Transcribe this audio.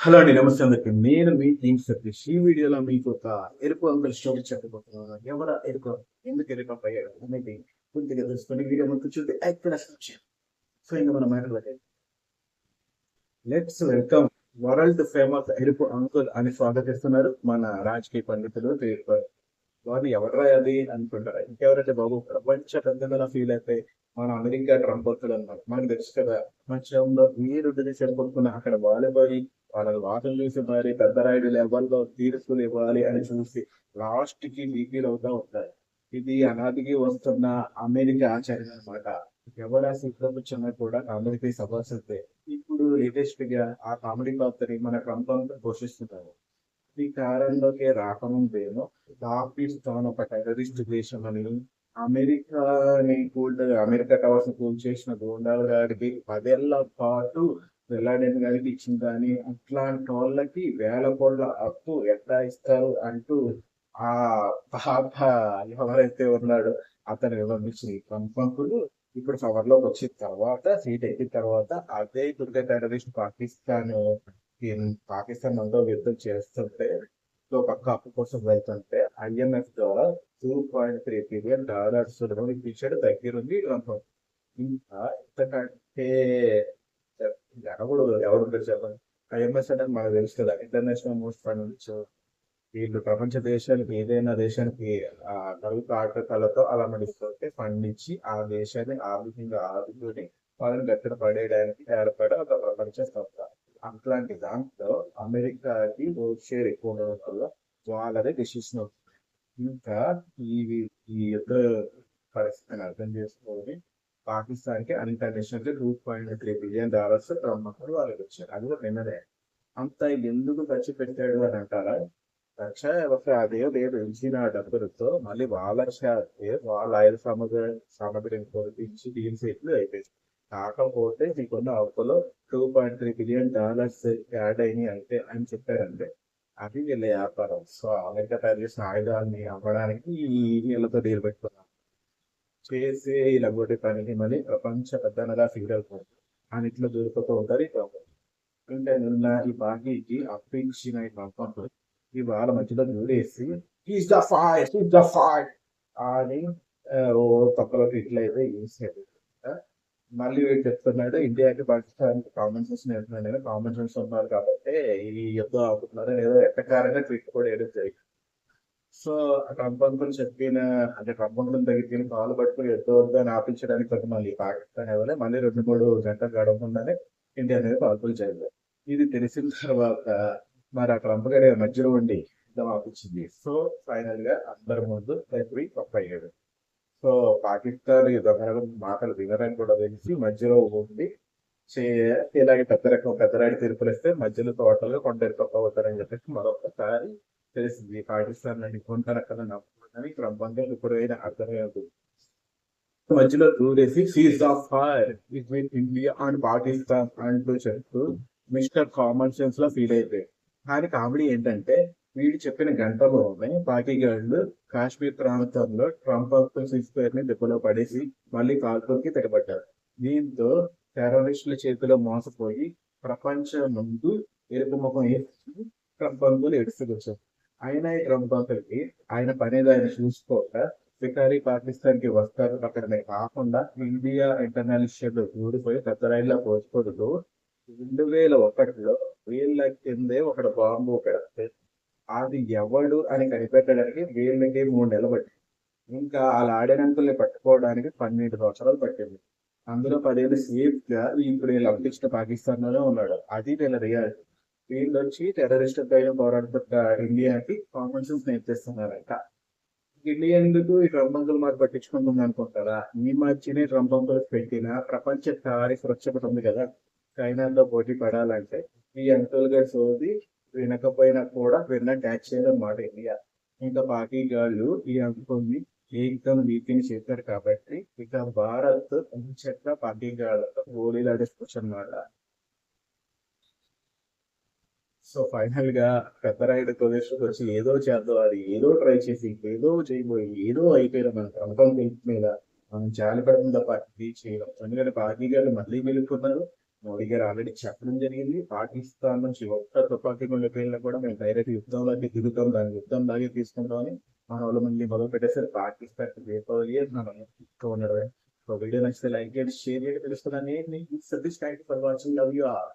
Hello అండి నమస్తే అందరికి. నేను మీ టీమ్ సతీష్. ఈ వీడియోలో మీకు ఒక ఎరుపు అంకుల్ స్టోరీ చెప్పబోతున్నాను. ఎవరు ఎరుపు? ఎందుకు ఎరుపు అయ్యాడు అనేది పూర్తిగా తెలుసుకొని వీడియో మొత్తం చూస్తే ఎక్కడ సో ఇంకా మనం matter let's welcome world famous ఎరుపు అంకుల్ అని స్వాగతిస్తున్నారు మన రాజకీయ పండితులు. వారిని ఎవరా అది అనుకుంటారు? ఇంకెవరైతే బాబు ప్రపంచ పెద్దగా ఫీల్ అయితే మన అమెరికా ట్రంప్ వస్తాడు అన్నారు మనకు తెలుసు కదా ప్రపంచంలో వీరు చెప్పుకున్న అక్కడ వాలీబాల్ వాళ్ళ వాసన చూసి మరి పెద్ద రాయుడు లెవెల్లో తీర్పులు ఇవ్వాలి అని చూసి లాస్ట్కి బీపీలు అవుతా ఉంటాయి ఇది అనాదికి వస్తున్న అమెరికా ఆచార్యం అనమాట ఎవరా సిద్ధపక్షంగా కూడా అమెరికా సభాసతే ఇప్పుడు లేటెస్ట్గా ఆ కామెడీ పాత్రని మన ట్రంప్ అంతా పోషిస్తున్నారు. ఈ కారణంలోకి రాకముందేమో పాకిస్తాన్ ఒక టెరరిస్ట్ దేశం అని అమెరికాని కూడా అమెరికా టవర్స్ కూల్ చేసిన గోండాల గారికి పదేళ్ళ పాటు వెళ్ళాడని గారికి కానీ అట్లాంటి వాళ్ళకి వేల కోళ్ళ అప్పు ఎట్లా ఇస్తారు అంటూ ఆ పాప ఎవరైతే ఉన్నాడో అతను వివరించింది. కంపంకుడు ఇప్పుడు పవర్లోకి వచ్చిన తర్వాత సీట్ ఎక్కిన తర్వాత అదే దుర్గ టెర్రరిస్ట్ పాకిస్తాన్ పాకిస్తాన్ మనతో యుద్ధం చేస్తుంటే సో పక్క అప్పు కోసం వెళ్తుంటే ఐఎంఎఫ్ ద్వారా two point three billion dollars ఇచ్చాడు దగ్గర ఉంది ఇంకా ఇంతకంటే ఎవడు ఎవరు ఉంటారు చెప్పండి. ఐఎంఎస్ అనేది మనకు తెలుసు కదా. ఇంటర్నేషనల్ మోస్ట్ ఫండ్స్ వీళ్ళు ప్రపంచ దేశానికి ఏదైనా దేశానికి కలుగుతూ ఆటకాలతో అలా నడుస్తుంటే ఫండ్ ఇచ్చి ఆ దేశాన్ని ఆర్థికంగా ఆదుకుని వాళ్ళని గట్టిన పడేయడానికి ఏర్పడే ఒక ప్రపంచ సంస్థ. అట్లాంటి దాంట్లో అమెరికాకి షేర్ ఎక్కువ ఉండడం వల్ల వాళ్ళదే డిసిషన్ అవుతుంది. ఇంకా ఈ ఈ యుద్ధ పరిస్థితిని అర్థం చేసుకొని పాకిస్తాన్కి unconditional two point three billion dollars Trump వాళ్ళకి వచ్చారు. అది కూడా నిన్నదే అంత ఎందుకు ఖర్చు పెట్టాడు అని అంటారా? లక్ష ఒక అదే లేదు. ఇచ్చిన డబ్బులతో మళ్ళీ వాళ్ళ వాళ్ళ ఐదు సామగ్రి సామగ్రిని కొనిపించి డీల్ సెట్లు అయిపోయింది. కాకపోతే మీకున్న అప్పులో two point three billion dollars add అయినాయి అంటే అని చెప్పారంటే అది వీళ్ళ వ్యాపారం. సో అమెరికా తయారు చేసిన ఆయుధాలని అమ్మడానికి ఈ వీళ్ళతో డీల్ పెట్టుకున్నాం. చేసే ఈ కొట్టే పనిని మళ్ళీ ప్రపంచ పెద్దనగా ఫీల్ అవుతుంది అన్నిట్లో దొరుకుతూ ఉంటారు ఈ అంటే నిన్న ఈ బాకీకి అప్పించిన ఈ పంపంలో ఈ వాళ్ళ మధ్యలో దూరేసి is the fight is the fight అని ఓ తక్కువ ఇట్లా అయితే వేసాడు మళ్ళీ వీడు చెప్తున్నాడు ఇండియాకి పాకిస్తాన్ కామన్ సెన్స్ నేర్చుకున్నాడు కామన్ సెన్స్ ఉన్నారు కాబట్టి ఈ యుద్ధం ఆపుతున్నారు ఏదో ఎట్టకారంగా ట్వీట్ కూడా వేయడం జరిగింది సో ట్రంప్ అనుకుని చెప్పిన అంటే ట్రంప్ అనుకుని తగ్గిన కాలు పట్టుకుని యుద్ధ ఆపించడానికి కొంత మళ్ళీ పాకిస్తాన్ ఎవరే మళ్ళీ రెండు మూడు గంటలు గడవకుండానే ఇండియా అనేది కాల్పులు చేయలేదు ఇది తెలిసిన తర్వాత మరి ఆ ట్రంప్ గారి మధ్యలో ఉండి యుద్ధం ఆపించింది. సో ఫైనల్గా అందరి ముందు ఎవ్రీ తప్ప అయ్యాడు సో పాకిస్తాన్ యుద్ధం మాటలు వినరని కూడా తెలిసి మధ్యలో ఉండి ఇలాగే పెద్ద రకం పెద్దరాడి తీర్పులు ఇస్తే మధ్యలో టోటల్గా కొండ అవుతారని చెప్పేసి మరొకసారి తెలిసింది పాకిస్తాన్ నుండి కొంత రకాల నమ్ముకుందని ట్రంప్ అంటే ఇప్పుడు అయినా మధ్యలో దూరేసి cease of fire between India and Pakistan అంటూ చెప్తూ మిస్టర్ కామన్ సెన్స్లో ఫీల్ అయిపోయాయి కానీ కామెడీ ఏంటంటే వీడు చెప్పిన గంటలోనే పాకిగాళ్ళు కాశ్మీర్ ప్రాంతంలో ట్రంప్ సిక్స్ పేర్ని దెబ్బలో పడేసి మళ్ళీ కాల్పులకి తెగబడ్డారు దీంతో టెర్రరిస్టుల చేతిలో మోసపోయి ప్రపంచం ముందు ఎరుపు ముఖం వేసి ట్రంప్ అంకులు వచ్చారు. ఆయన ఈ ట్రంప్ ఆయన పనేది ఆయన చూసుకోక షికారి పాకిస్తాన్కి వస్తారు. అక్కడనే కాకుండా ఇండియా ఇంటర్నేషనల్ ఊడిపోయి పెద్ద రైల్లో పోసుకోవడంతో రెండు వేల ఒకటిలో వీళ్ళ కిందే ఒకటి బాంబు పెడితే అది ఎవడు అని కనిపెట్టడానికి వీళ్ళకి మూడు నెలలు పట్టింది. ఇంకా వాళ్ళ ఆడినంతల్ని పట్టుకోవడానికి పన్నెండు సంవత్సరాలు పట్టింది. అందులో పదిహేను సేఫ్గా ఇప్పుడు వీళ్ళు అప్పించిన పాకిస్తాన్లోనే ఉన్నాడు. అది వీళ్ళ రియాలిటీ. వీళ్ళు వచ్చి టెర్రరిస్ట్ పైన పోరాడుతున్న ఇండియాకి కామన్ నేర్పిస్తున్నారంట. ఇండియా ఎందుకు ఈ ట్రంప్ మాకు పట్టించుకుంటుంది అనుకుంటారా? ఈ మధ్యనే ట్రంప్ పెట్టిన ప్రపంచ తారీఫ్ రక్షపటి ఉంది కదా చైనాతో పోటీ పడాలంటే ఈ అంకుల్ గారి సోది వినకపోయినా కూడా విన్న ట్యాచ్ చేయడం మాట ఇండియా. ఇంకా బాకీ గాళ్ళు ఈ అంకుల్ని ఏకదం వీటిని చేశారు కాబట్టి ఇక భారత్ చెట్ల పాకీ గాళ్ళతో గోళీలు ఆడేసుకోవచ్చు సో ఫైనల్గా పెద్ద రైడ్ ప్రదేశ్కి వచ్చి ఏదో చేద్దాం అది ఏదో ట్రై చేసి ఏదో చేయబోయి ఏదో అయిపోయిన మన ప్రభుత్వం మీద మనం జాలి పడడం తప్ప ఇది చేయడం ఎందుకంటే పార్టీ గారు మళ్ళీ వెళ్ళిపోతున్నారు మోడీ గారు ఆల్రెడీ చెప్పడం జరిగింది. పాకిస్తాన్ నుంచి ఒక్క తుపాకీ గుండె పేలినా కూడా మేము డైరెక్ట్ యుద్ధంలోకి దిగుతాం దాని యుద్ధం లాగే తీసుకుంటాం అని మన వాళ్ళు మళ్ళీ మొదలు పెట్టేసరి పాకిస్తాన్ దీపావళి మనం ఎక్కువ ఉండడమే. సో వీడియో నచ్చితే లైక్ చేయండి షేర్ చేయండి. తెలుస్తుందని Satish thank for watching. Love you are